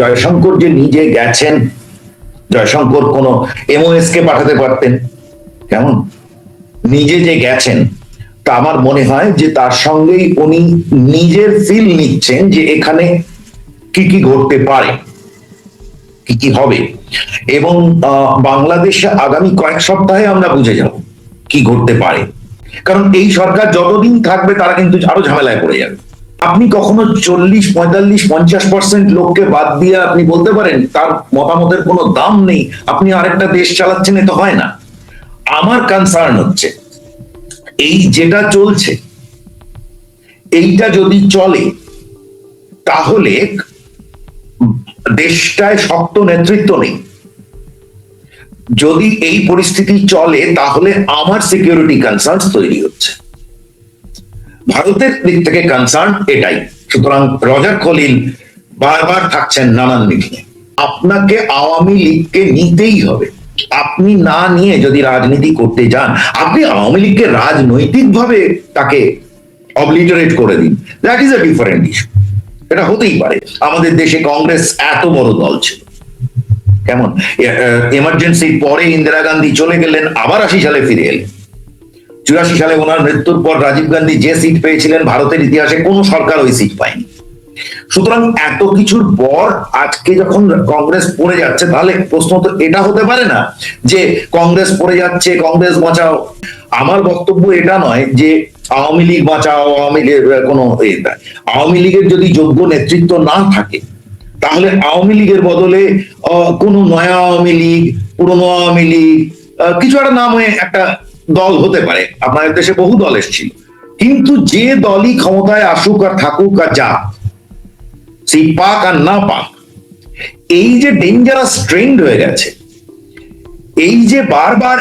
জয়শঙ্কর যে নিজে গেছেন। জয়শঙ্কর কোনো এমওএস কে পাঠাতে পারতেন। কেমন? নিজে যে গেছেন, তা আমার মনে হয় যে তার সঙ্গেই উনি নিজের ফিল নিচ্ছেন যে এখানে কি কি ঘটতে পারে, কি কি হবে। এবং বাংলাদেশে আগামী কয়েক সপ্তাহে আমরা বুঝে যাব কি ঘটতে পারে। কারণ এই সরকার যতদিন থাকবে তারা কিন্তু আরও ঝামেলায় পড়ে যাবে। আপনি কখনো চল্লিশ, পঁয়তাল্লিশ, পঞ্চাশ পার্সেন্ট লোককে বাদ দিয়ে আপনি বলতে পারেন, তার মতামতের কোনো দাম নেই, আপনি আরেকটা দেশ চালাচ্ছেন, এ তো হয় না। আমার কনসার্ন হচ্ছে, এই যেটা চলছে, এইটা যদি চলে, তাহলে দেশটায় শক্ত নেতৃত্ব নেই। যদি এই পরিস্থিতি চলে, তাহলে আমার সিকিউরিটি কনসার্ন তৈরি হচ্ছে। ভারতের দিক থেকে কনসার্ন এটাই। সুতরাং রজার খলিল বারবার থাকছেন নানান মিটিংয়ে আপনাকে আওয়ামী লীগকে নিতেই হবে। আপনি না নিয়ে যদি রাজনীতি করতে যান, আপনি আওয়ামী লীগকে রাজনৈতিকভাবে তাকে অবলিটারেট করে দিন। That is a different issue এটা হতেই পারে। আমাদের দেশে কংগ্রেস এত বড় দল ছিল। কেমন? এমার্জেন্সির পরে ইন্দিরা গান্ধী চলে গেলেন, আবার আশি সালে ফিরে এলেন। চুরাশি সালে ওনার মৃত্যুর পর রাজীব গান্ধী যে সিট পেয়েছিলেন, ভারতের ইতিহাসে কোনো সরকার ওই সিট পায়নি সুতরাং এত কিছুর পর আজকে যখন কংগ্রেস পড়ে যাচ্ছে, তাহলে প্রশ্ন তো এটা হতে পারে না যে কংগ্রেস পড়ে যাচ্ছে, কংগ্রেস বাঁচাও আমার বক্তব্য এটা নয় যে আওয়ামী লীগ বাঁচাও, আওয়ামী লীগ কোনো। আওয়ামী লীগের যদি যোগ্য নেতৃত্ব না থাকে, তাহলে আওয়ামী লীগের বদলে কোনো নয়া আওয়ামী লীগ, পুরনো আওয়ামী লীগ কিছু একটা নাম হয়ে একটা দল হতে পারে। আপনাদের দেশে বহু দল এসেছিল। কিন্তু যে দলই ক্ষমতায় আসুক আর থাকুক আর যা সেই পাক আর না পাক, এই যে ডেঞ্জারাস ট্রেন্ড হয়ে গেছে, এই যে বারবার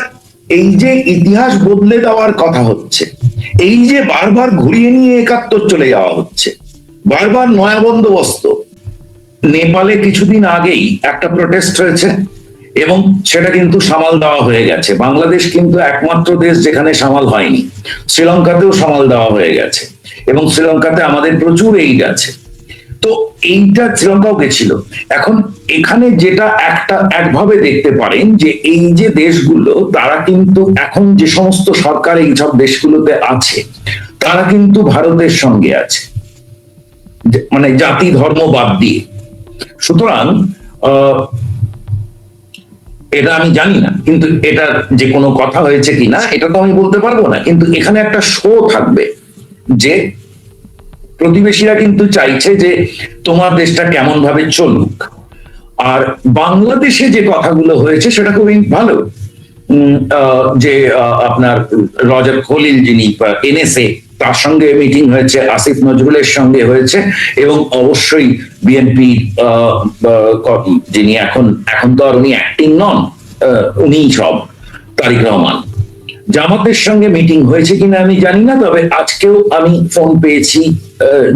এই যে ইতিহাস বদলে দেওয়ার কথা হচ্ছে, এই যে বারবার ঘুরিয়ে নিয়ে একাত্তর চলে যাওয়া হচ্ছে, বারবার নয়া বন্দোবস্ত, নেপালে কিছুদিন আগেই একটা প্রোটেস্ট হয়েছে এবং সেটা কিন্তু সামাল দেওয়া হয়ে গেছে। বাংলাদেশ কিন্তু একমাত্র দেশ যেখানে সামাল হয়নি। শ্রীলঙ্কাতেও সামাল দেওয়া হয়ে গেছে এবং শ্রীলঙ্কাতে আমাদের প্রচুর এইড আছে তো এইটা শ্রীলঙ্কাও গেছিল। এখন এখানে যেটা একটা একভাবে দেখতে পারেন যে এই যে দেশগুলো, তারা কিন্তু এখন যে সমস্ত সরকার এই সব দেশগুলোতে আছে, তারা কিন্তু ভারতের সঙ্গে আছে। মানে জাতি, ধর্ম বাদ দিয়ে। সুতরাং এটা আমি জানি না, কিন্তু এটা যে কোনো কথা হয়েছে কিনা, এটা তো আমি বলতে পারব না। কিন্তু এখানে একটা শো থাকবে যে প্রতিবেশীরা কিন্তু চাইছে যে তোমার দেশটা কেমন ভাবে চলুক। আর বাংলাদেশে যে কথাগুলো হয়েছে, সেটা খুবই ভালো। যে আপনার রজার খলিল যিনি এনএসএ তার সঙ্গে মিটিং হয়েছে, আসিফ নজরুলের সঙ্গে হয়েছে এবং অবশ্যই বিএনপি যিনি এখন এখন তো আর উনি অ্যাক্টিং নন উনি সব, তারিক রহমান। জামাতের সঙ্গে মিটিং হয়েছে কিনা আমি জানি না, তবে আজকেও আমি ফোন পেয়েছি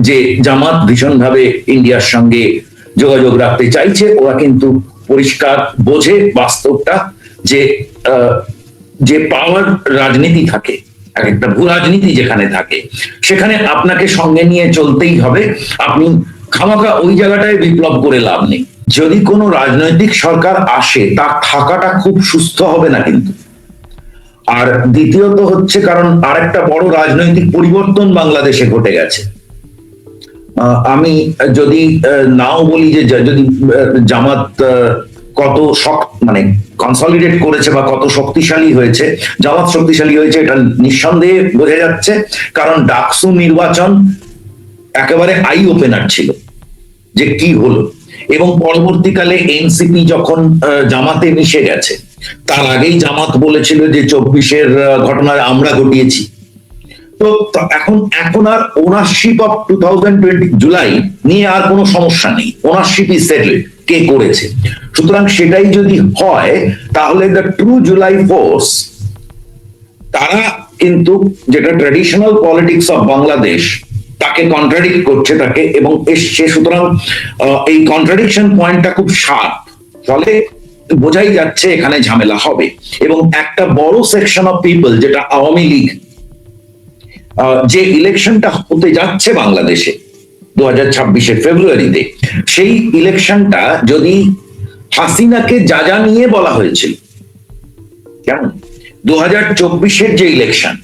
যে জামাত ভীষণভাবে ইন্ডিয়ার সঙ্গে যোগাযোগ রাখতে চাইছে। ওরা কিন্তু পরিষ্কার বোঝে বাস্তবটা যে যে পাওয়ার রাজনীতি থাকে। এক একটা ভূ রাজনীতি যেখানে থাকে, সেখানে আপনাকে সঙ্গে নিয়ে চলতেই হবে। আপনি খামাকা ওই জায়গাটায় বিপ্লব করে লাভ নেই। যদি কোনো রাজনৈতিক সরকার আসে, তার থাকাটা খুব সুস্থ হবে না কিন্তু। আর দ্বিতীয়ত হচ্ছে কারণ আরেকটা বড় রাজনৈতিক পরিবর্তন বাংলাদেশে ঘটে গেছে। আমি যদি নাও বলি যে, যদি জামাত কত শক্ত মানে কনসলিডেট করেছে বা কত শক্তিশালী হয়েছে জামাত শক্তিশালী হয়েছে এটা নিঃসন্দেহে বোঝা যাচ্ছে, কারণ ডাকসু নির্বাচন একেবারে আই ওপেনার ছিল, যে কি হলো। এবং পরবর্তীকালে এনসিপি যখন জামাতে মিশে গেছে, তার আগেই জামাত বলেছিল যে চব্বিশের ঘটনা আমরা ঘটিয়েছি। তো এখন এখন আর ওনারশিপ অফ টু জুলাই, নিয়ে আর কোনো সমস্যা নেই। ওনারশিপ ইজ সেটেল কে করেছে? সুতরাং সেটাই যদি হয়, তাহলে দ্য ট্রু জুলাই ফোর্স তারা কিন্তু যেটা ট্রেডিশনাল পলিটিক্স অফ বাংলাদেশ তাকে কন্ট্রাডিক্ট করছে তাকে এবং এসছে। সুতরাং এই কন্ট্রাডিকশন পয়েন্টটা খুব শার্প ফলে বোঝাই যাচ্ছে এখানে ঝামেলা হবে। এবং একটা বড় সেকশন অফ পিপল যেটা আওয়ামী লীগ যে ইলেকশনটা হতে যাচ্ছে বাংলাদেশে, দু হাজার ফেব্রুয়ারিতে, সেই ইলেকশনটা যদি হাসিনাকে যা যা নিয়ে বলা হয়েছিল। কেমন? দু হাজার চব্বিশের যে ইলেকশন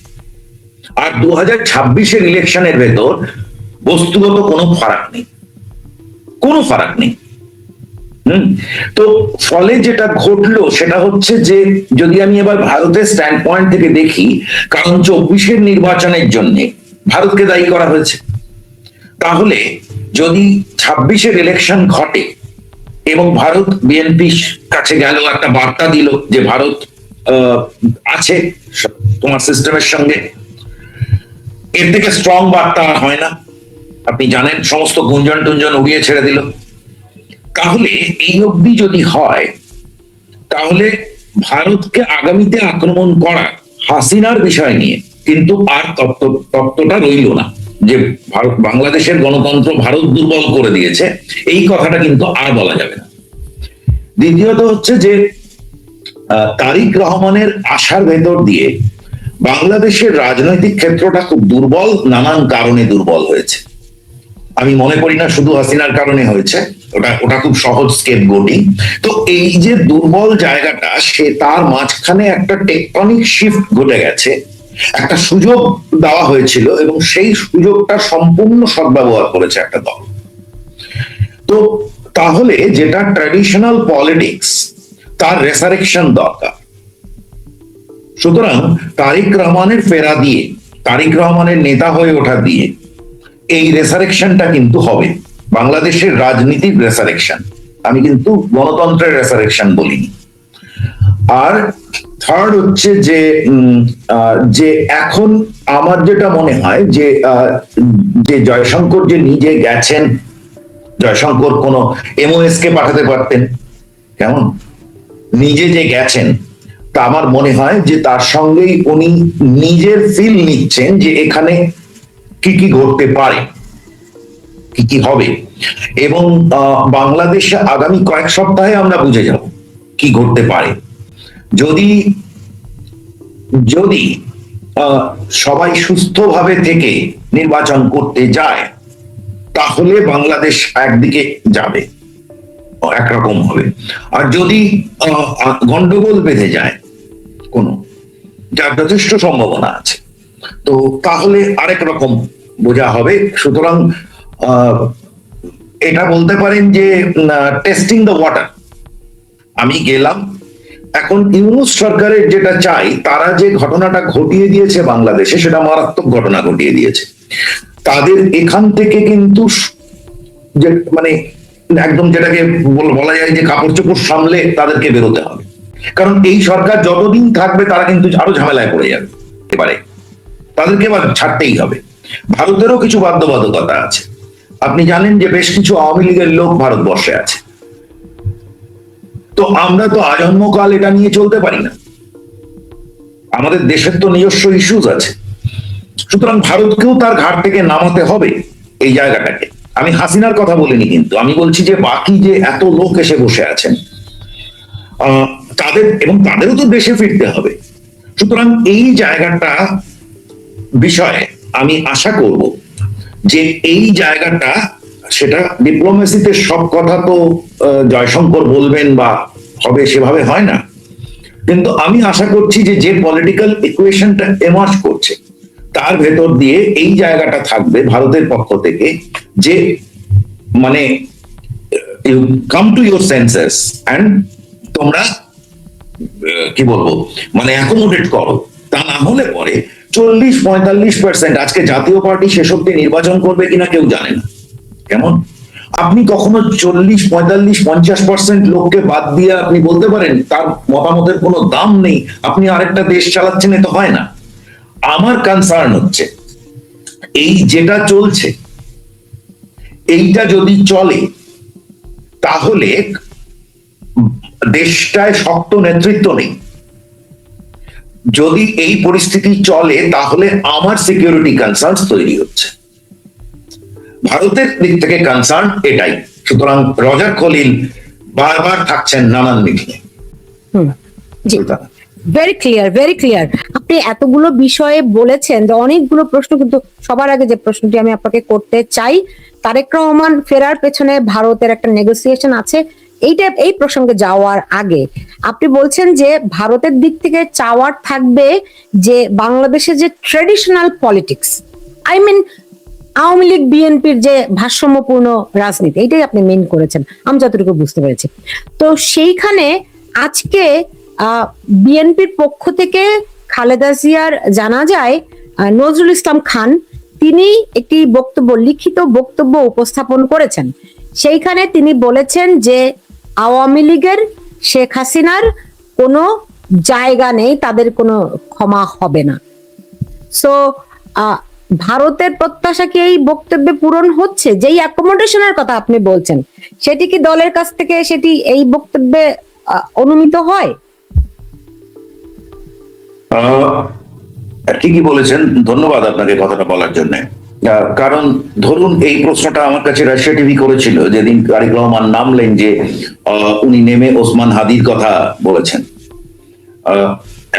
আর দু হাজার ছাব্বিশের ইলেকশনের ভেতর বস্তুগত কোনো ফারাক নেই। কোনো ফারাক নেই। হম? তো ফলে যেটা ঘটলো সেটা হচ্ছে যে, যদি আমি এবার ভারতের স্ট্যান্ড পয়েন্ট থেকে দেখি, কারণ চব্বিশের নির্বাচনের জন্য ভারতকে দায়ী করা হয়েছে। তাহলে যদি ছাব্বিশের ইলেকশন ঘটে এবং ভারত বিএনপির কাছে গেল, একটা বার্তা দিল যে ভারত আছে তোমার সিস্টেমের সঙ্গে। এর থেকে স্ট্রং বার্তা আর হয় না। আপনি জানেন, সমস্ত গুঞ্জন টুঞ্জন উড়িয়ে ছেড়ে দিল। তাহলে এই অবধি যদি হয়, তাহলে ভারতকে আগামীতে আক্রমণ করা হাসিনার বিষয় নিয়ে কিন্তু আর তত্ত্ব, তত্ত্বটা রইল না। যে বাংলাদেশের গণতন্ত্র ভারত দুর্বল করে দিয়েছে, এই কথাটা কিন্তু আর বলা যাবে না। দ্বিতীয়ত হচ্ছে যে তারিক রহমানের আশার ভেতর দিয়ে বাংলাদেশের রাজনৈতিক ক্ষেত্রটা খুব দুর্বল, নানান কারণে দুর্বল হয়েছে। আমি মনে করি না শুধু হাসিনার কারণে হয়েছে, ওটা ওটা খুব সহজ স্কেপ গোটিং তো এই যে দুর্বল জায়গাটা, সে তার মাঝখানে একটা টেকটনিক শিফট ঘটে গেছে একটা সুযোগ দেওয়া হয়েছিল এবং সেই সুযোগটা সম্পূর্ণ সদ্ব্যবহার করেছে একটা দল। তো তাহলে যেটা ট্র্যাডিশনাল পলিটিক্স তার রেসারেকশন দরকার। সুতরাং তারিক রহমানের ফেরা দিয়ে, তারিক রহমানের নেতা হয়ে ওঠা দিয়ে এই রেসারেকশনটা কিন্তু হবে। বাংলাদেশের রাজনীতির রেসারেকশন আমি কিন্তু গণতন্ত্রের রেসারেকশন বলিনি। আর থার্ড হচ্ছে যে যে এখন আমার যেটা মনে হয় যে যে জয়শঙ্কর যে নিজে গেছেন, জয়শঙ্কর কোনো এমওএস কে পাঠাতে পারতেন, কেমন? নিজে যে গেছেন, তা আমার মনে হয় যে তার সঙ্গেই উনি নিজের ফিল নিচ্ছেন যে এখানে কি কি ঘটতে পারে, কি কি হবে। এবং বাংলাদেশে আগামী কয়েক সপ্তাহে আমরা বুঝে যাব কি ঘটতে পারে। যদি যদি সবাই সুস্থভাবে থেকে নির্বাচন করতে যায়, তাহলে বাংলাদেশ একদিকে যাবে, একরকম হবে। আর যদি গন্ডগোল বেঁধে যায় কোনো, যার যথেষ্ট সম্ভাবনা আছে, তো তাহলে আরেক রকম বোঝা হবে। সুতরাং এটা বলতে পারেন যে টেস্টিং দ্য ওয়াটার আমি গেলাম এখন ইউনুস সরকারের যেটা চাই, তারা যে ঘটনাটা ঘটিয়ে দিয়েছে বাংলাদেশে, সেটা মারাত্মক ঘটনা ঘটিয়ে দিয়েছে। তাদের এখান থেকে কিন্তু যে মানে একদম যেটাকে বল- যায় যে কাপড় চোপড় সামলে তাদেরকে বেরোতে হবে। কারণ এই সরকার যতদিন থাকবে, তারা কিন্তু আরও ঝামেলায় পড়ে যাবে এবারে। তাদেরকে এবার ছাড়তেই হবে। ভারতেরও কিছু বাধ্যবাধকতা আছে। আপনি জানেন যে বেশ কিছু আওয়ামী লীগের লোক ভারতবর্ষে আছে। তো আমরা তো আজন্মকাল এটা নিয়ে চলতে পারি না। আমাদের দেশের তো নিজস্ব ইস্যুজ আছে। সুতরাং ভারতকেও তার ঘাট থেকে নামাতে হবে এই জায়গাটাকে। আমি হাসিনার কথা বলিনি কিন্তু, আমি বলছি যে বাকি যে এত লোক এসে বসে আছেন তাদের এবং তাদেরও তো দেশে ফিরতে হবে। সুতরাং এই জায়গাটা বিষয়ে আমি আশা করব যে এই জায়গাটা সেটা ডিপ্লোমেসিতে সব কথা তো জয়শঙ্কর বলবেন বা হবে সেভাবে হয় না। কিন্তু আমি আশা করছি যে যে পলিটিক্যাল ইকুয়েশনটা এমার্জ করছে, তার ভেতর দিয়ে এই জায়গাটা থাকবে ভারতের পক্ষ থেকে যে মানে you come to your senses and তোমরা কি বলব মানে অ্যাকোমোডেট করো। তা না হলে পরে চল্লিশ পঁয়তাল্লিশ পার্সেন্ট আজকে জাতীয় পার্টি শেষ অব্দি নির্বাচন করবে কিনা কেউ জানে না। কেমন? আপনি কখনো চল্লিশ, পঁয়তাল্লিশ, পঞ্চাশ পার্সেন্ট লোককে বাদ দিয়ে আপনি বলতে পারেন, তার মতামতের কোনো দাম নেই, আপনি আরেকটা দেশ চালাচ্ছেন এ তো হয় না। আমার কনসার্ন হচ্ছে, এই যেটা চলছে, এইটা যদি চলে, তাহলে দেশটায় শক্ত নেতৃত্ব নেই। যদি এই পরিস্থিতি চলে, তাহলে আমার সিকিউরিটি কনসার্ন তৈরি হচ্ছে। ভারতের দিক থেকে কনসার্ন এটাই। সুতরাং রজার খলিল বারবার থাকছেন নানান মিটিংয়ে ভেরি ক্লিয়ার ভেরি ক্লিয়ার আপনি এতগুলো বিষয়ে বলেছেন যে অনেকগুলো প্রশ্ন কিন্তু সবার আগে যে প্রশ্নটি আমি আপনাকে করতে চাই তারেক রহমান ফেরার পেছনে ভারতের একটা নেগোসিয়েশন আছে। এইটা এই প্রসঙ্গে যাওয়ার আগে আপনি বলছেন যে ভারতের দিক থেকে চাওয়ার থাকবে যে বাংলাদেশের যে traditional politics I mean Awami League, বিএনপির যে ভারসাম্যপূর্ণ রাজনীতি, এটাই আপনি মেন করেছেন। আমি যতটুকু বুঝতে পেরেছি। তো সেইখানে আজকে বিএনপির পক্ষ থেকে খালেদা জিয়ার জানা যায় নজরুল ইসলাম খান, তিনি একটি বক্তব্য, লিখিত বক্তব্য উপস্থাপন করেছেন। সেইখানে তিনি বলেছেন যে, আওয়ামী লীগের শেখ হাসিনার কোনো জায়গা নেই, তাদের কোনো ক্ষমা হবে না। সো ভারতের প্রত্যাশা কি এই বক্তব্যে পূরণ হচ্ছে? যেই অ্যাকোমোডেশনের কথা আপনি বলছেন, সেটি কি দলের কাছ থেকে সেটি এই বক্তব্যে অনুমিত হয়? ঠিকই বলেছেন। ধন্যবাদ আপনাকে কথাটা বলার জন্য। কারণ ধরুন এই প্রশ্নটা আমার কাছে রাশিয়া টিভি করেছিল, যেদিন তারিক রহমান নামলেন যে উনি নেমে ওসমান হাদির কথা বলেছেন।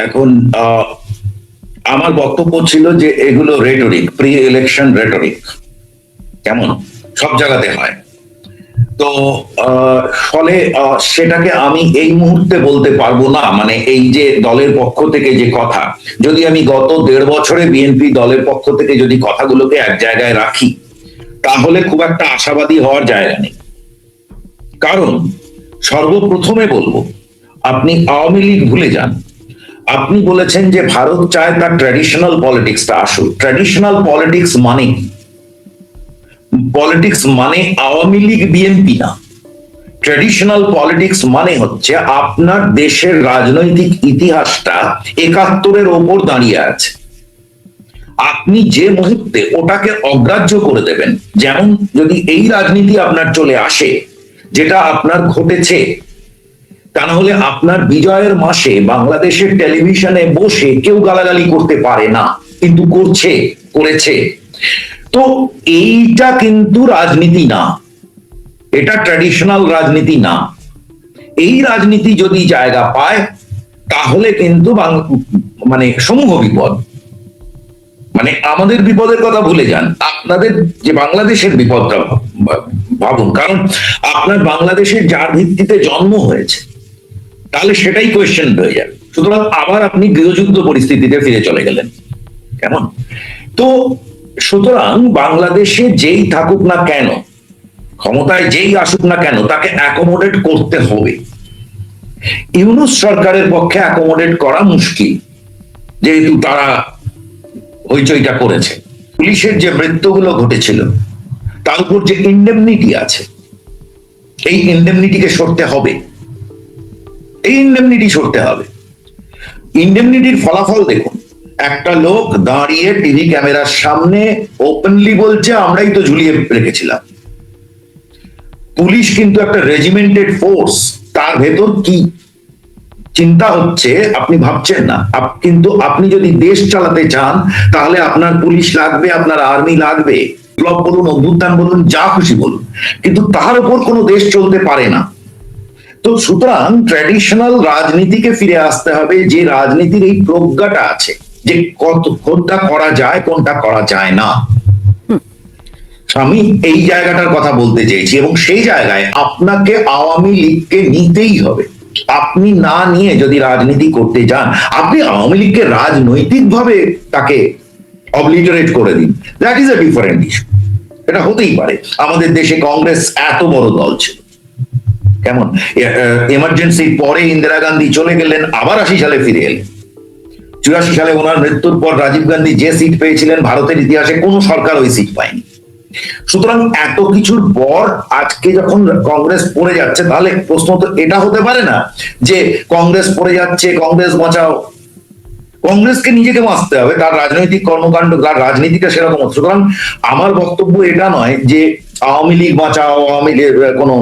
এখন আমার বক্তব্য ছিল যে এগুলো রেটরিক প্রি ইলেকশন রেটরিক কেমন? সব জায়গাতে হয়। তো ফলে সেটাকে আমি এই মুহূর্তে বলতে পারব না। মানে এই যে দলের পক্ষ থেকে যে কথা, যদি আমি গত দেড় বছরে বিএনপি দলের পক্ষ থেকে যদি কথাগুলোকে এক জায়গায় রাখি, তাহলে খুব একটা আশাবাদী হওয়ার জায়গা নেই। কারণ, সর্বপ্রথমে বলব, আপনি আওয়ামী লীগ ভুলে যান। আপনি বলেছেন যে ভারত চায় তার ট্র্যাডিশনাল পলিটিক্সটা আসুক। ট্র্যাডিশনাল পলিটিক্স মানে পলিটিক্স মানে আওয়ামী লীগ বিএনপি না। ট্র্যাডিশনাল পলিটিক্স মানে হচ্ছে আপনার দেশের রাজনৈতিক ইতিহাসটা একাত্তরের ওপর দাঁড়িয়ে আছে। আপনি যে মুহূর্তে ওটাকে অগ্রাহ্য করে দেবেন, যেমন যদি এই রাজনীতি আপনার চলে আসে, যেটা আপনার ঘটেছে তা না হলে আপনার বিজয়ের মাসে বাংলাদেশের টেলিভিশনে বসে কেউ গালাগালি করতে পারে না, কিন্তু করছে, করেছে। তো এইটা কিন্তু রাজনীতি না। এটা ট্র্যাডিশনাল রাজনীতি না। এই রাজনীতি যদি জায়গা পায়, তাহলে কিন্তু মানে সমূহ বিপদ। মানে আমাদের বিপদের কথা ভুলে যান। আপনাদের যে বাংলাদেশের বিপদটা, ভাবুন। কারণ আপনার বাংলাদেশের যার ভিত্তিতে জন্ম হয়েছে তাহলে সেটাই কোয়েশ্চেন হয়ে যাবে। সুতরাং আবার আপনি গৃহযুদ্ধ পরিস্থিতিতে ফিরে চলে গেলেন। কেমন? তো সুতরাং বাংলাদেশে যেই থাকুক না কেন, ক্ষমতায় যেই আসুক না কেন, তাকে অ্যাকোমোডেট করতে হবে। ইউনুস সরকারের পক্ষে অ্যাকোমোডেট করা মুশকিল, যেহেতু তারা হইচইটা করেছে। পুলিশের যে মৃত্যুগুলো ঘটেছিল, তার উপর যে ইন্ডেমনিটি আছে, এই ইন্ডেমনিটিকে সরতে হবে। এই ইন্ডেমনিটি সরতে হবে। ইন্ডেমনিটির ফলাফল দেখুন। একটা লোক দাঁড়িয়ে টিভি ক্যামেরার সামনে ওপেনলি বলছে, আমরাই তো ঝুলিয়ে রেখেছিলাম। পুলিশ কিন্তু একটা রেজিমেন্টেড ফোর্স তার ভেতর কি? চিন্তা হচ্ছে, আপনি ভাবছেন না। কিন্তু আপনি যদি দেশ চালাতে চান, তাহলে আপনার পুলিশ লাগবে, আপনার আর্মি লাগবে। বিপ্লব বলুন, অভ্যুত্থান বলুন, যা খুশি বলুন। কিন্তু তার উপর কোনো দেশ চলতে পারে না। তো সুতরাং ট্র্যাডিশনাল রাজনীতিকে ফিরে আসতে হবে যে রাজনীতির এই প্রজ্ঞাটা আছে যে কত কোনটা করা যায় কোনটা করা যায় না। আমি এই জায়গাটার কথা বলতে চেয়েছি এবং সেই জায়গায় আপনাকে আওয়ামী লীগকে নিতেই হবে। আপনি না নিয়ে যদি রাজনীতি করতে যান আপনি আওয়ামী লীগকে রাজনৈতিকভাবে তাকে অবলিটারেট করে দিন। That is a different issue এটা হতেই পারে। আমাদের দেশে কংগ্রেস এত বড় দল ছিল। কেমন? এমার্জেন্সির পরে ইন্দিরা গান্ধী চলে গেলেন, আবার আশি সালে ফিরে এলেন। চুরাশি সালে ওনার মৃত্যুর পর রাজীব গান্ধী যে সিট পেয়েছিলেন, ভারতের ইতিহাসে কোনো সরকার ওই সিট পায়নি। সুতরাং এত কিছুর পর আজকে যখন কংগ্রেস পড়ে যাচ্ছে, তাহলে প্রশ্ন তো এটা হতে পারে না যে কংগ্রেস পড়ে যাচ্ছে, কংগ্রেস বাঁচাও। কংগ্রেসকে নিজেকে বাঁচতে হবে, তার রাজনৈতিক কর্মকাণ্ড, তার রাজনীতিটা সেরকম হচ্ছে। সুতরাং আমার বক্তব্য এটা নয় যে আওয়ামী লীগ বাঁচাও, আওয়ামী লীগের কোনো।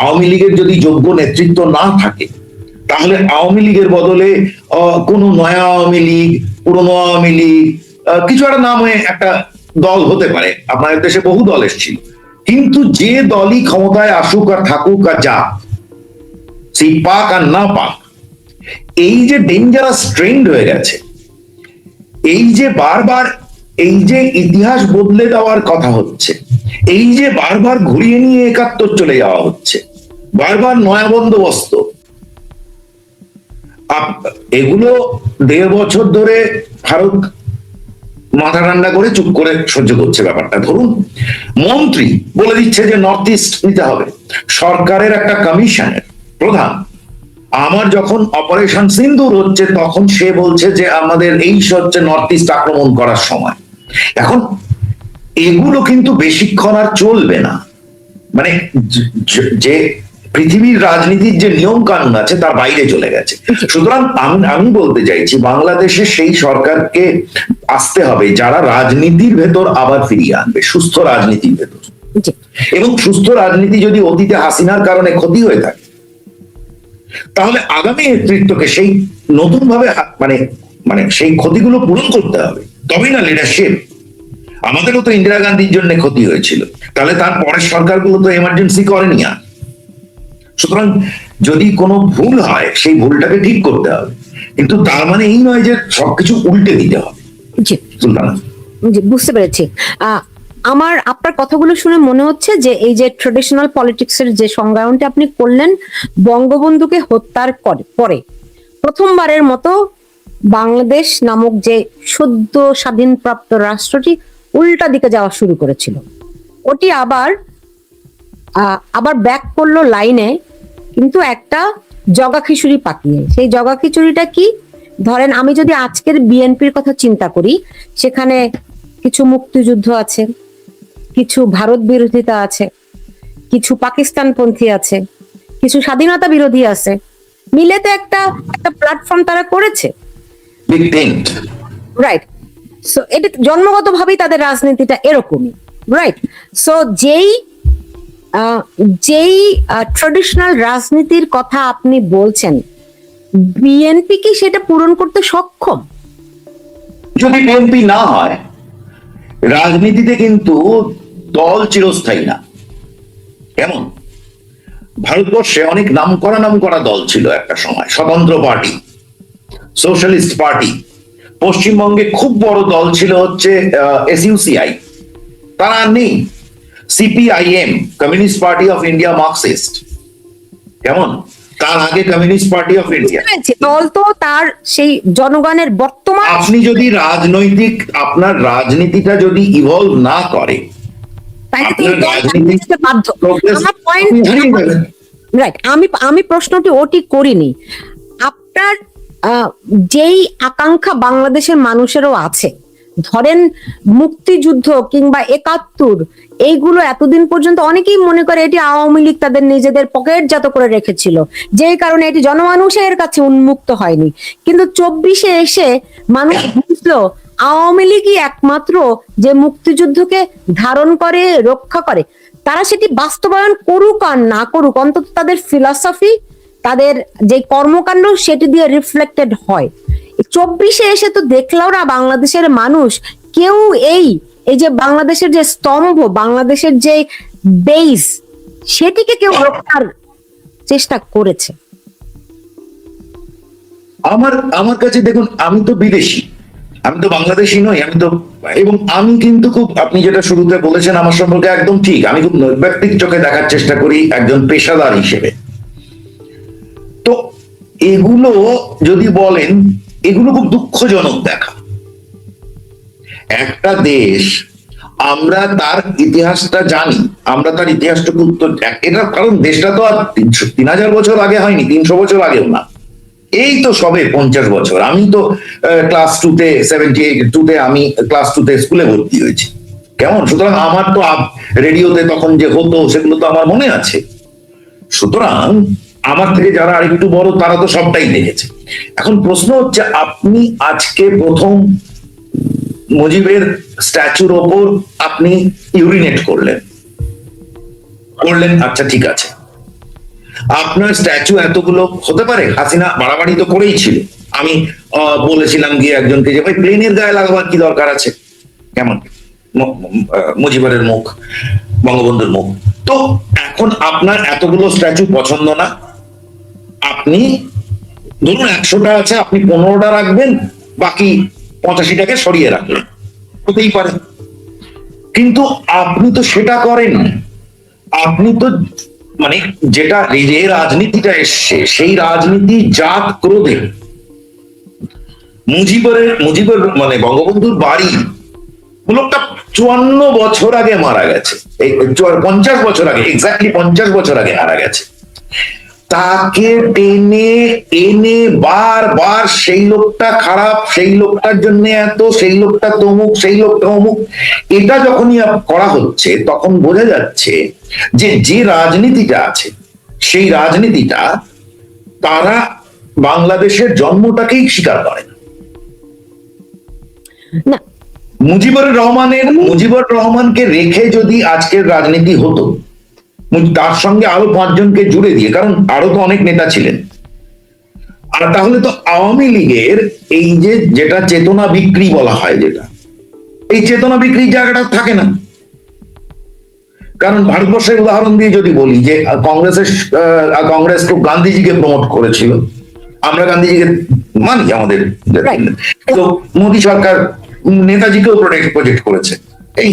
আওয়ামী লীগের যদি যোগ্য নেতৃত্ব না থাকে, তাহলে আওয়ামী লীগের বদলে কোনো নয়া আওয়ামী লীগ, পুরনো আওয়ামী লীগ কিছু একটা নামে একটা দল হতে পারে আপনাদের দেশে বহু দল এসেছিল কিন্তু যে দলই ক্ষমতায় আসুক আর থাকুক আর যা সেই পাক আর না পাক এই যে ডেঞ্জারাস ট্রেন্ড হয়ে গেছে, এই যে বারবার এই যে ইতিহাস বদলে দেওয়ার কথা হচ্ছে, এই যে বারবার ঘুরিয়ে নিয়ে একাত্তর চলে যাওয়া হচ্ছে, বারবার নয়া বন্দোবস্ত এগুলো দেড় বছর ধরে ভারত মাথা ঠান্ডা করে চুপ করে সহ্য করছে ব্যাপারটা। ধরুন, মন্ত্রী বলে দিচ্ছে যে নর্থ ইস্ট নিতে হবে, সরকারের একটা কমিশনের প্রধান আমার যখন অপারেশন সিন্দুর হচ্ছে তখন সে বলছে যে আমাদের এই হচ্ছে নর্থ ইস্ট আক্রমণ করার সময়। এখন এগুলো কিন্তু বেশিক্ষণ আর চলবে না। মানে যে- পৃথিবীর রাজনীতির যে নিয়ম কানুন আছে তার বাইরে চলে গেছে। সুতরাং আমি আমি বলতে চাইছি বাংলাদেশে সেই সরকারকে আসতে হবে যারা রাজনীতির ভেতর আবার ফিরিয়ে আনবে সুস্থ রাজনীতির ভেতর। এবং সুস্থ রাজনীতি যদি অতীতে হাসিনার কারণে ক্ষতি হয়ে থাকে তাহলে আগামী নেতৃত্বকে সেই নতুন ভাবে মানে মানে সেই ক্ষতিগুলো পূরণ করতে হবে। তবেই না লিডারশিপ আমাদেরও তো ইন্দিরা গান্ধীর জন্য ক্ষতি হয়েছিল। তাহলে তার পরের সরকারগুলো তো এমার্জেন্সি করেনি আর। সুতরাং যদি কোনো ভুল হয় সেই ভুলটাকে ঠিক করতে হবে। কিন্তু তার মানে এই নয় যে সবকিছু উল্টে দিতে হবে। বুঝতে পেরেছি। আমার, আপনার কথাগুলো শুনে মনে হচ্ছে যে এই যে ট্রেডিশনাল পলিটিক্সের যে সংজ্ঞায়নটা আপনি করলেন, বঙ্গবন্ধুকে হত্যার পরে প্রথমবারের মতো বাংলাদেশ নামক যে সদ্য স্বাধীনপ্রাপ্ত রাষ্ট্রটি উল্টা দিকে যাওয়া শুরু করেছিল। ওটি আবার আবার ব্যাক করল লাইনে কিন্তু একটা জগা খিচুড়ি পাকিয়ে। সেই জগা খিচুড়িটা কি? ধরেন আমি যদি আজকের বিএনপির কথা চিন্তা করি, সেখানে কিছু মুক্তিযুদ্ধ আছে কিছু ভারত বিরোধিতা আছে কিছু পাকিস্তানপন্থী আছে কিছু স্বাধীনতা বিরোধী আছে। মিলে তো একটা একটা প্ল্যাটফর্ম তারা করেছে। রাইট সো এটা জন্মগতভাবেই তাদের রাজনীতিটা এরকমই। রাইট সো যেই যেই ট্রেডিশনাল রাজনীতির কথা আপনি বলছেন বিএনপি কি সেটা পূরণ করতে সক্ষম? যদি বিএনপি না হয় রাজনীতিতে কিন্তু দল চিরস্থায়ী না। কেমন? ভারতবর্ষে অনেক নাম করা নাম করা দল ছিল একটা সময় স্বতন্ত্র পার্টি সোশ্যালিস্ট পার্টি। পশ্চিমবঙ্গে খুব বড় দল ছিল হচ্ছে এসইউসিআই তারা নেই। CPIM communist party of India Marxist কেমন? তার আগে কমিউনিস্ট পার্টি অফ ইন্ডিয়া দল তো তার সেই জনগণের বর্তমান আপনি যদি রাজনৈতিক আপনার রাজনীতিটা যদি ইভলভ না করে তাইলে তো আপনার দল রাজনীতিক বাধ্য। আমার পয়েন্ট। রাইট আমি আমি প্রশ্নটি ওটি করিনি। আপনার যেই আকাঙ্ক্ষা বাংলাদেশের মানুষেরও আছে ধরেন মুক্তিযুদ্ধ কিংবা একাত্তর এইগুলো এতদিন পর্যন্ত অনেকেই মনে করে এটি আওয়ামী লীগ তাদের নিজেদের পকেটজাত করে রেখেছিল। যেই কারণে এটি জনমানুষের কাছে উন্মুক্ত হয়নি। কিন্তু চব্বিশে এসে মানুষ বুঝলো আওয়ামী লীগই একমাত্র যে মুক্তিযুদ্ধকে ধারণ করে, রক্ষা করে। তারা সেটি বাস্তবায়ন করুক আর না করুক, অন্তত তাদের ফিলসফি তাদের যে কর্মকাণ্ড, সেটি দিয়ে রিফ্লেক্টেড হয়। চব্বিশে এসে তো দেখলাম না বাংলাদেশের মানুষ কেউ এই এই যে বাংলাদেশের যে স্তম্ভ, বাংলাদেশের যে বেস সেটিকে কেউ রক্ষার চেষ্টা করেছে। আমার আমার কাছে দেখুন, আমি তো বিদেশি। আমি তো বাংলাদেশি নই, আমি তো এবং আমি কিন্তু খুব আপনি যেটা শুরুতে বলেছেন আমার সম্পর্কে একদম ঠিক। আমি খুব নৈর্ব্যক্তিক চোখে দেখার চেষ্টা করি একজন পেশাদার হিসেবে। তো এগুলো যদি বলেন, এগুলো খুব দুঃখজনক দেখা। একটা দেশ, আমরা তার ইতিহাসটা জানি, আমরা তার ইতিহাসটুকু উত্তর এটা কারণ দেশটা তো আর তিন হাজার বছর আগে হয়নি, তিনশো বছর আগেও না। এই তো সবে পঞ্চাশ বছর। আমি তো ক্লাস টুতে সেভেন্টি টুতে আমি ক্লাস টুতে স্কুলে ভর্তি হয়েছি। কেমন? সুতরাং আমার তো রেডিওতে তখন যে হতো, সেগুলো তো আমার মনে আছে। সুতরাং আমার থেকে যারা আরেকটু বড়, তারা তো সবটাই দেখেছে। এখন প্রশ্ন হচ্ছে, আপনি আজকে প্রথম মুজিবের স্ট্যাচুর ওপর আপনি ইউরিনেট করলেন। করলেন? আচ্ছা ঠিক আছে। আপনার স্ট্যাচু এতগুলো হতে পারে? হাসিনা বাড়াবাড়ি তো করেই ছিল। আমি বলেছিলাম গিয়ে একজনকে যে, ভাই প্লেনের গায়ে লাগাবার কি দরকার আছে? কেমন? মুজিবরের মুখ, বঙ্গবন্ধুর মুখ। তো এখন আপনার এতগুলো স্ট্যাচু পছন্দ না। আপনি, ধরুন একশোটা আছে, আপনি পনেরোটা রাখবেন, বাকি পঁচাশিটাকে সরিয়ে রাখলেন। হতেই পারে। কিন্তু আপনি তো সেটা করেন আপনি তো মানে যেটা যে রাজনীতিটা এসছে, সেই রাজনীতি জাত ক্রোধে। মুজিবের মুজিবের মানে বঙ্গবন্ধুর বাড়ি লোকটা চুয়ান্ন বছর আগে মারা গেছে। পঞ্চাশ বছর আগে এক্স্যাক্টলি পঞ্চাশ বছর আগে মারা গেছে। তাকে টেনে এনে বারবার সেই লোকটা খারাপ সেই লোকটার জন্য এত সেই লোকটা তমুক সেই লোকটা অমুক। এটা যখনই করা হচ্ছে তখন বোঝা যাচ্ছে যে যে রাজনীতিটা আছে সেই রাজনীতিটা তারা বাংলাদেশের জন্মটাকেই স্বীকার করে না। না। মুজিবুর রহমানের মুজিবুর রহমানকে রেখে যদি আজকের রাজনীতি হতো তার সঙ্গে আরও পাঁচজনকে জুড়ে দিয়ে কারণ আরও তো অনেক নেতা ছিলেন। আর তাহলে তো আওয়ামী লীগের এই যে যেটা চেতনা বিক্রি বলা হয় যেটা এই চেতনা বিক্রির জায়গাটা থাকে না। কারণ ভারতবর্ষের উদাহরণ দিয়ে যদি বলি যে কংগ্রেসের কংগ্রেস তো গান্ধীজিকে প্রমোট করেছিল। আমরা গান্ধীজিকে মানি আমাদের. তো মোদী সরকার নেতাজিকেও প্রোটেক্ট প্রজেক্ট করেছে। এই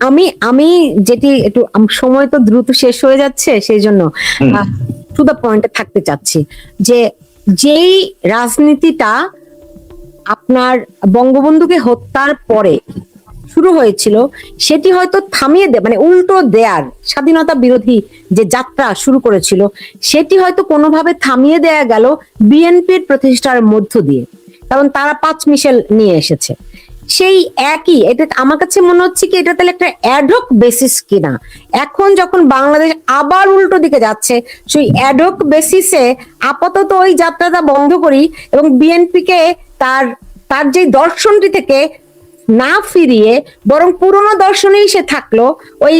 আমি আমি যেটি একটু সময় তো দ্রুত শেষ হয়ে যাচ্ছে সেই জন্য। টু দ্য পয়েন্টে থাকতে চাচ্ছি যে যেই রাজনীতিটা আপনার বঙ্গবন্ধুকে হত্যার পরে শুরু হয়েছিল সেটি হয়তো থামিয়ে দে মানে উল্টো দেয়ার স্বাধীনতা বিরোধী যে যাত্রা শুরু করেছিল সেটি হয়তো কোনোভাবে থামিয়ে দেয়া গেল বিএনপির প্রতিষ্ঠার মধ্য দিয়ে কারণ তারা পাঁচ মিশেল নিয়ে এসেছে সেই একই, এটা আমার কাছে মনে হচ্ছে কি এটা তাহলে একটা অ্যাডহক বেসিস কিনা। এখন যখন বাংলাদেশ আবার উল্টো দিকে যাচ্ছে, সেই অ্যাডহক বেসিসে আপাতত ওই যাত্রাটা বন্ধ করি এবং বিএনপিকে তার তার যে দর্শনটি থেকে না ফিরিয়ে, বরং পুরনো দর্শনেই সে থাকল, ওই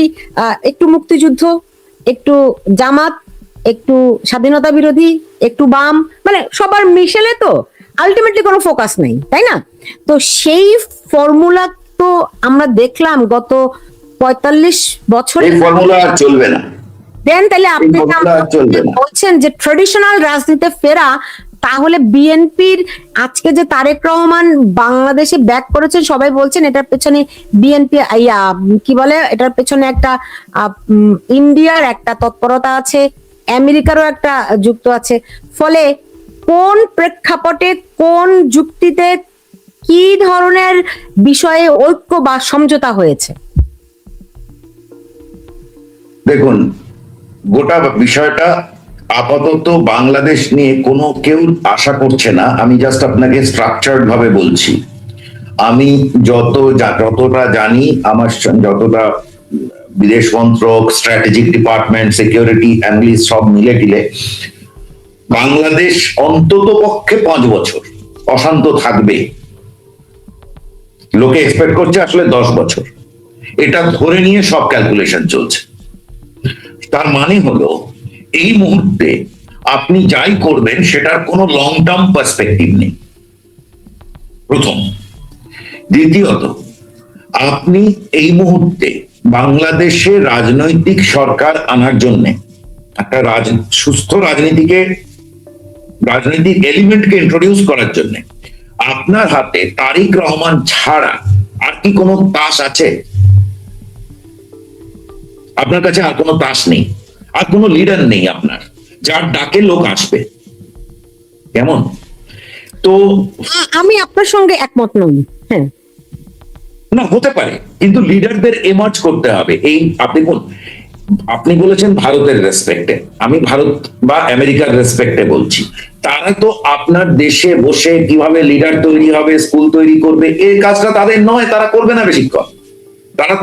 একটু মুক্তিযুদ্ধ, একটু জামাত, একটু স্বাধীনতা বিরোধী, একটু বাম মানে সবার মিশেলে তো আলটিমেটলি কোনো ফোকাস নেই, তাই না? তো সেই ফর্মুলা তো আমরা দেখলাম গত পঁয়তাল্লিশ বছরে। ফর্মুলা আর চলবে না। দেন তাহলে আপনি। বলছেন যে ট্রেডিশনাল রাজনীতিতে ফেরা তাহলে বিএনপির আজকে যে তারেক রহমান বাংলাদেশে ব্যাক করেছেন সবাই বলছেন এটার পেছনে বিএনপি ইয়া কি বলে? এটার পেছনে একটা আহ, ইন্ডিয়ার একটা তৎপরতা আছে আমেরিকারও একটা যুক্ত আছে। ফলে কোন প্রেক্ষাপটে কোন যুক্তিতে কি ধরনের বিষয়ে ঐক্য বা সমঝোতা হয়েছে? দেখুন, গোটা বিষয়টা আপাতত বাংলাদেশ নিয়ে কোনো কেউ আশা করছে না। আমি জাস্ট আপনাকে স্ট্রাকচার্ড ভাবে বলছি। আমি যত যতটা জানি, আমার যতটা বিদেশ মন্ত্রক স্ট্র্যাটেজিক ডিপার্টমেন্ট সিকিউরিটি অ্যানালিস্ট সব মিলে টিলে, বাংলাদেশ অন্তত পক্ষে পাঁচ বছর অশান্ত থাকবে। লোকে এক্সপেক্ট করছে আসলে দশ বছর। এটা ধরে নিয়ে সব ক্যালকুলেশন চলছে। তার মানে হলো, এই মুহূর্তে আপনি যাই করবেন, সেটার কোনো লং টার্ম পার্সপেক্টিভ নেই। প্রথম। দ্বিতীয়ত, আপনি এই মুহূর্তে বাংলাদেশে রাজনৈতিক সরকার আনার জন্য একটা রাজ, সুস্থ রাজনীতিকে, রাজনৈতিক এলিমেন্টকে ইন্ট্রোডিউস করার জন্য আপনার হাতে তারিক রহমান ছাড়া আর কি কোনো তাস আছে? আপনার কাছে আর কোনো তাস নেই আর কোনো লিডার নেই আপনার যার ডাকে লোক আসবে। কেমন? তো আমি আপনার সঙ্গে একমত নই হ্যাঁ। না হতে পারে কিন্তু লিডারদের এমার্জ করতে হবে। এই আপনি কোন- আপনি বলেছেন ভারতের রেসপেক্টে আমি ভারত বা আমেরিকার রেসপেক্টে বলছি। তারা তো আপনার দেশে বসে কীভাবে লিডার তৈরি হবে স্কুল তৈরি করবে এই কাজটা তাদের নয়, তারা করবে না বেশিক্ষণ। তারা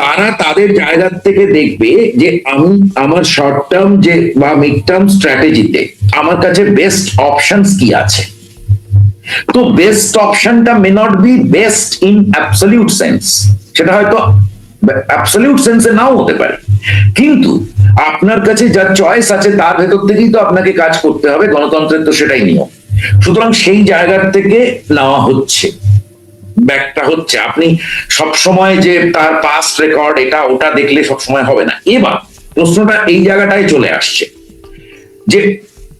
তারা তাদের জায়গা থেকে দেখবে যে আমি আমার শর্ট টার্ম যে বা মিড টার্ম স্ট্র্যাটেজিতে আমার কাছে বেস্ট অপশনস কি আছে। তো বেস্ট অপশনটা may not be best in absolute sense সেটা হয়তো অ্যাবসলিউট সেন্সে নাও হতে পারে। কিন্তু আপনার কাছে যা চয়েস আছে তার ভেতর থেকেই তো আপনাকে কাজ করতে হবে, গণতন্ত্রের তো সেটাই নিয়ম। সুতরাং সেই জায়গার থেকে নেওয়া হচ্ছে। ব্যাকটা হচ্ছে, আপনি সব সময় যে তার পাস্ট রেকর্ড এটা ওটা দেখলে সব সময় হবে না। এবার প্রশ্নটা এই জায়গাটায় চলে আসছে যে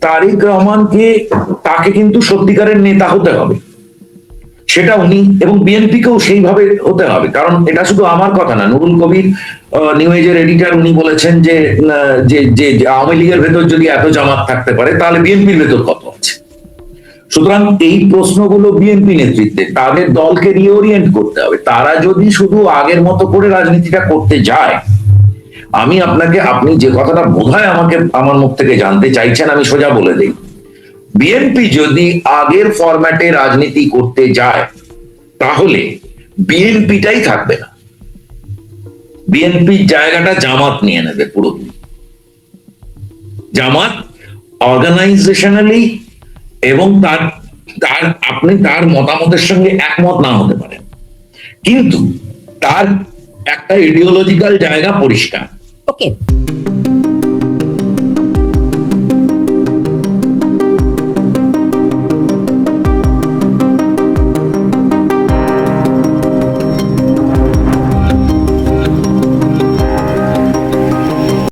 তারিক রহমানকে, তাকে কিন্তু সত্যিকারের নেতা হতে হবে। সেটা উনি এবং বিএনপিকেও সেইভাবে হতে হবে। কারণ এটা শুধু আমার কথা না, নুরুল কবির নিউ এজের এডিটর উনি বলেছেন যে যে আওয়ামী লীগের ভেতর যদি এত জামাত থাকতে পারে, তাহলে বিএনপির ভেতর কত আছে? সুতরাং এই প্রশ্নগুলো বিএনপি নেতৃত্বে, তাদের দলকে রিওরিয়েন্ট করতে হবে। তারা যদি শুধু আগের মতো করে রাজনীতিটা করতে যায়, আমি আপনাকে, আপনি যে কথাটা বোধহয় আমাকে, আমার মুখ থেকে জানতে চাইছেন, আমি সোজা বলে দিই। বিএনপি যদি আগের ফরম্যাটে রাজনীতি করতে যায়, তাহলে বিএনপিটাই থাকবে না। বিএনপির জায়গাটা জামাত নিয়ে নেবে পুরোপুরি জামাত অর্গানাইজেশনালি এবং তার তার, আপনি তার মতামতের সঙ্গে একমত না হতে পারেন কিন্তু তার একটা ইডিওলজিক্যাল জায়গা পরিষ্কার। ওকে